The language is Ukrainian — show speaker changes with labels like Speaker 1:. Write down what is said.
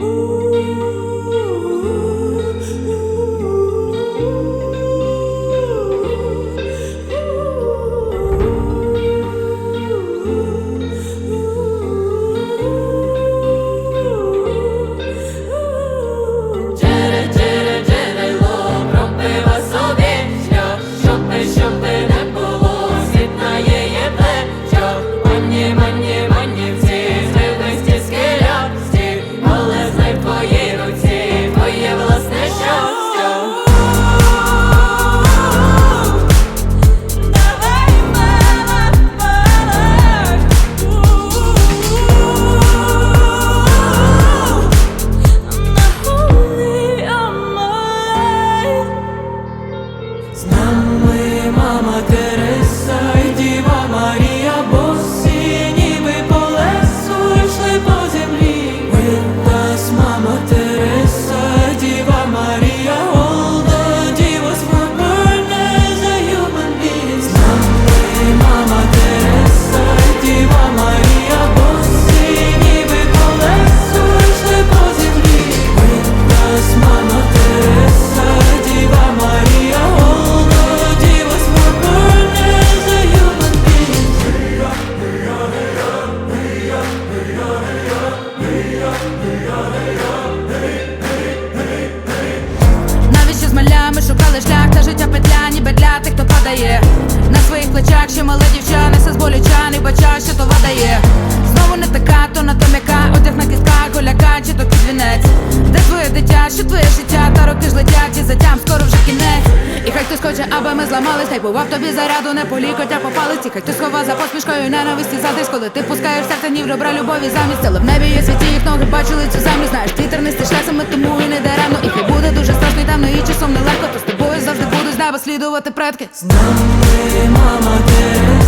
Speaker 1: Ooh. З нами мама Тереса і Діва Марія,
Speaker 2: тих, хто падає. На своїх плечах ще мале дівча, несе з болю чан і бача, що то дає Знову не така, то на то м'яка, одяг на кістках, голяка, чи то підвінець Де твоє дитя, що твоє життя, та роки ж летять і затям, скоро вже кінець. І хай хтось хоче, аби ми зламались, хай бував тобі заряду, не по лікотя по палиці. Хай хтось схова за посмішкою ненависті задись, коли ти пускаєш серце ні в добра любові замість. Але в небі є світі, їх ноги бачили цю землю Знаєш, ти тернистий шлесами, тому і не даремно згадувати предки.
Speaker 1: З нами мама де.